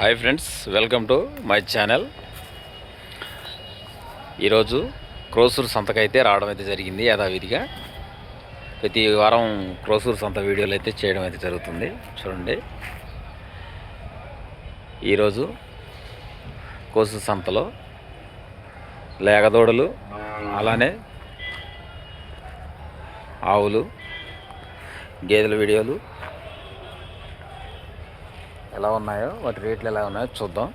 Hi friends welcome to my channel. ఈరోజు క్రోసూరు సంతకైతే రావడం అయితే జరిగింది యథావిధిగా. ప్రతి వారం క్రోసూరు సంత వీడియోలు అయితే చేయడం అయితే జరుగుతుంది. చూడండి. ఈరోజు కోసూరు సంతలో లేగదోడలు అలానే ఆవులు గేదెల వీడియోలు ఎలా ఉన్నాయో వాటి రేట్లు ఎలా ఉన్నాయో చూద్దాం.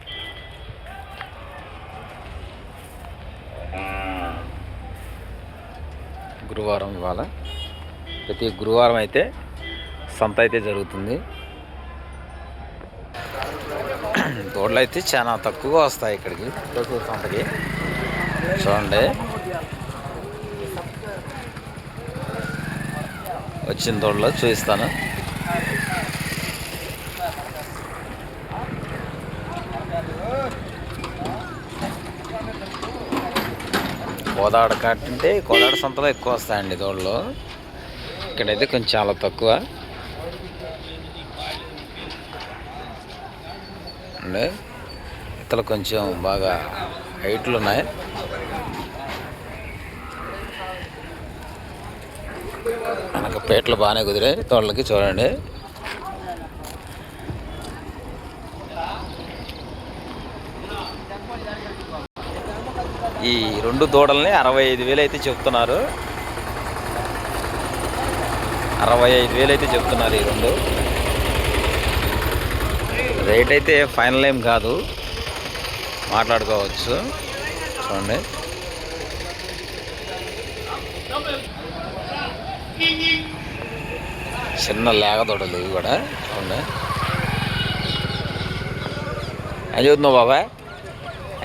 గురువారం ఇవాళ. ప్రతి గురువారం అయితే సంత అయితే జరుగుతుంది. దూడలు అయితే చాలా తక్కువగా వస్తాయి ఇక్కడికి తక్కువ సంతకి. చూడండి. వచ్చిన దూడలో చూపిస్తాను. కోదాడ కట్టింటే కోదాడ సంతలో ఎక్కువ వస్తాయండి దోళ్ళు. ఇక్కడైతే కొంచెం చాలా తక్కువ. అండి ఇతలు కొంచెం బాగా హైట్లు ఉన్నాయి మనకు పేట్లు బాగానే కుదిరాయి. తోళ్ళకి చూడండి. ఈ రెండు దూడల్ని అరవై ఐదు వేలు అయితే చెప్తున్నారు. అరవై ఐదు వేలు అయితే చెప్తున్నారు ఈ రెండు. రేట్ అయితే ఫైనల్ ఏం కాదు. మాట్లాడుకోవచ్చు. చూడండి. చిన్న లేగ దూడలు ఇవి కూడా. చూడండి. ఏం చదువుతున్నావు బాబాయ్?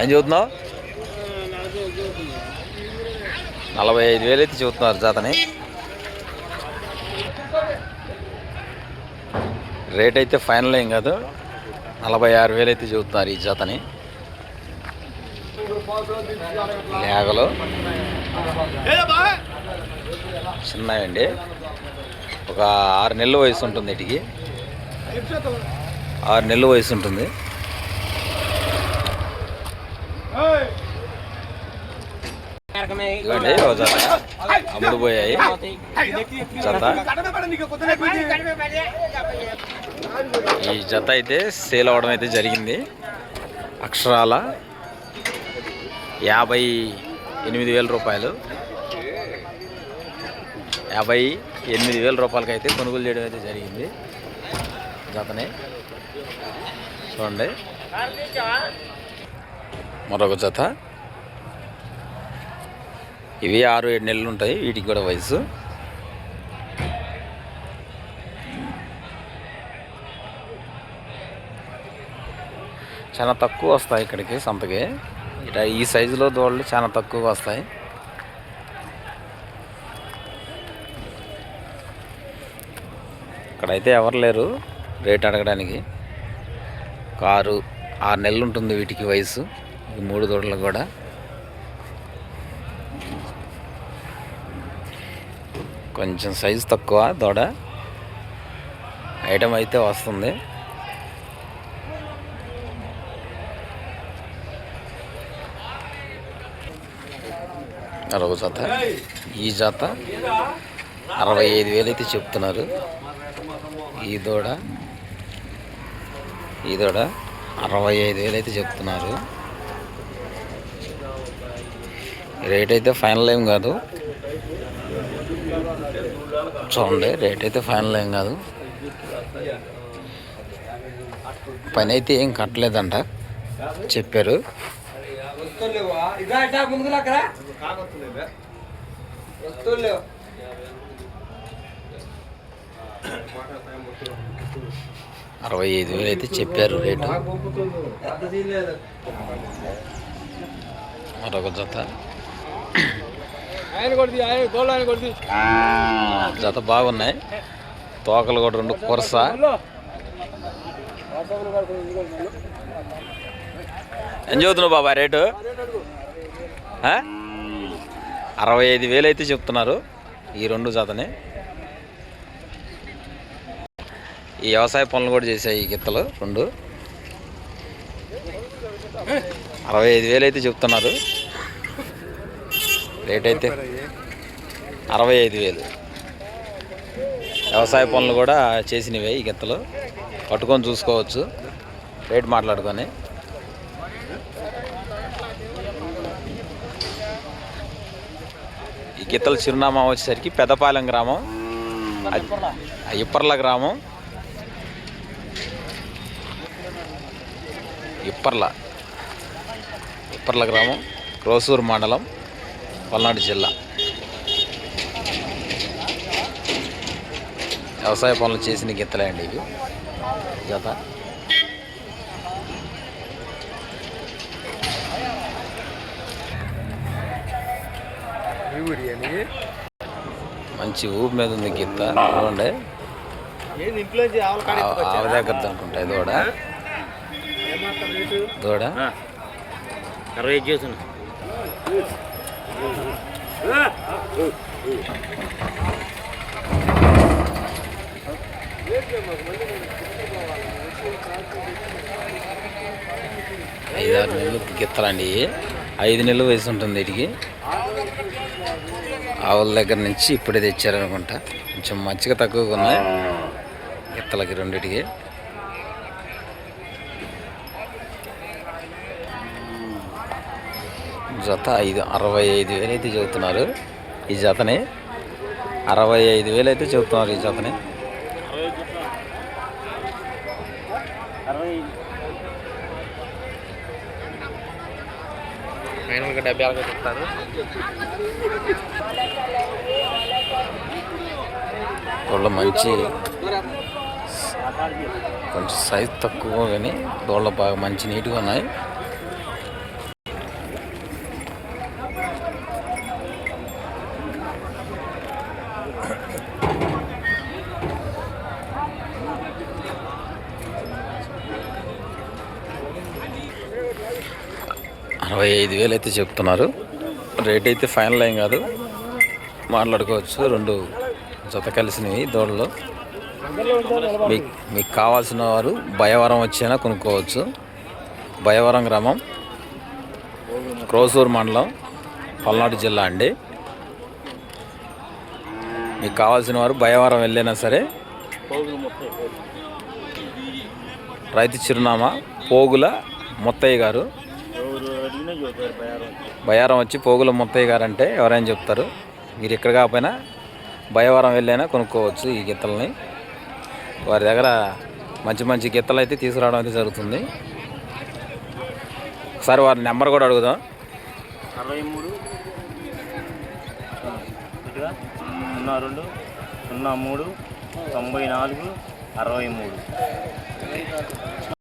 ఏం చదువుతున్నావు? నలభై ఐదు వేలు అయితే చెబుతున్నారు జాతని. రేట్ అయితే ఫైనల్ ఏం కాదు. నలభై ఆరు వేలు అయితే చెబుతున్నారు ఈ జాతని. లేగలు చిన్నవండి. ఒక ఆరు నెలల వయసు ఉంటుంది వీటికి ఆరు నెలల వయసు ఉంటుంది. ఇవ్వండి ఒక జత అమ్ముడు పోయాయి. జత. ఈ జత అయితే సేల్ అవ్వడం అయితే జరిగింది. అక్షరాల యాభై ఎనిమిది వేల రూపాయలు. యాభై ఎనిమిది వేల రూపాయలకి అయితే కొనుగోలు చేయడం అయితే జరిగింది. జతని. చూడండి. మరొక జత. ఇవి ఆరు ఏడు నెలలు ఉంటాయి వీటికి కూడా వయసు. చాలా తక్కువ వస్తాయి ఇక్కడికి సంతకి. ఇట ఈ సైజులో దోళ్ళు చాలా తక్కువగా వస్తాయి. ఇక్కడైతే ఎవరు లేరు రేట్ అడగడానికి. కారు ఆరు నెలలు ఉంటుంది వీటికి వయసు ఈ మూడు దూడలు కూడా. కొంచెం సైజు తక్కువ దూడ. ఐటమ్ అయితే వస్తుంది. అరవై జాత. ఈ జాత అరవై ఐదు వేలు అయితే చెప్తున్నారు. ఈ దూడ. ఈ దూడ అరవై ఐదు వేలు అయితే చెప్తున్నారు. రేట్ అయితే ఫైనల్ ఏం కాదు. చూడండి రేట్ అయితే ఫైనల్ ఏం కాదు. పని అయితే ఏం కట్టలేదంట చెప్పారు. అరవై ఐదు వేలు అయితే చెప్పారు రేటు మరొక జత. జత బాగున్నాయి. తోకలు కూడా రెండు కొరస. ఏం చదువుతున్నావు బాబా రేటు? అరవై ఐదు వేలు అయితే చెప్తున్నారు ఈ రెండు జతని. ఈ వ్యవసాయ పనులు కూడా చేసాయి ఈ గిత్తలు రెండు. అరవై ఐదు వేలు అయితే చెప్తున్నారు. రేట్ అయితే అరవై ఐదు వేలు. వ్యవసాయ పనులు కూడా చేసినవే ఈ గిత్తలు. పట్టుకొని చూసుకోవచ్చు. రేట్ మాట్లాడుకొని. ఈ గిత్తల చిరునామా వచ్చేసరికి పెద్దపాలెం గ్రామం. ఇప్పర్ల గ్రామం. ఇప్పర్ల. ఇప్పర్ల గ్రామం. క్రోసూరు మండలం. పల్నాడు జిల్లా. వ్యవసాయ పనులు చేసిన గిత్తలే అండి ఇవి. జత. మంచి ఊపు మీద ఉంది గిత్త. చూడండి. దగ్గర అనుకుంటా ఇది కూడా. దూడ అరవై ఐదు ఐదు ఆరు నెలలు గిత్తలండి. అండి ఐదు నెలలు వయసు ఉంటుంది వీటికి. ఆవుల దగ్గర నుంచి ఇప్పుడే తెచ్చారనుకుంటా. కొంచెం మంచిగా తక్కువగా ఉన్నాయి. గిత్తలకి రెండిటికి. జత ఐదు అరవై ఐదు వేలు అయితే చెబుతున్నారు ఈ జతని. అరవై ఐదు వేలు అయితే చెబుతున్నారు ఈ జతని. అరవై ఫైనల్గా డెబ్బై ఆరుగా చెప్తారు. వాళ్ళ మంచి కొంచెం సైజ్ తక్కువ కానీ దోళ్ళ బాగా మంచి నీట్గా ఉన్నాయి. అరవై ఐదు వేలు అయితే చెప్తున్నారు. రేట్ అయితే ఫైనల్ ఏం కాదు. మాట్లాడుకోవచ్చు. రెండు జత కలిసినవి దూడలు. మీకు మీకు కావాల్సిన వారు భయవరం వచ్చైనా కొనుక్కోవచ్చు. భయవరం గ్రామం క్రోసూరు మండలం పల్నాడు జిల్లా అండి. మీకు కావాల్సిన వారు భయవరం వెళ్ళైనా సరే రైతు చిరునామా పోగుల ముత్తయ్య గారు బయారం వచ్చి పోగుల ముత్తయ్య గారు అంటే ఎవరైనా చెప్తారు. మీరు ఇక్కడ కాకపోయినా భయవరం వెళ్ళైనా కొనుక్కోవచ్చు ఈ గిత్తలని వారి దగ్గర మంచి మంచి గిత్తలు అయితే తీసుకురావడం అయితే జరుగుతుంది. ఒకసారి వారి నెంబర్ కూడా అడుగుదాం. అరవై మూడు సున్నా రెండు సున్నా మూడు తొంభై నాలుగు అరవై మూడు.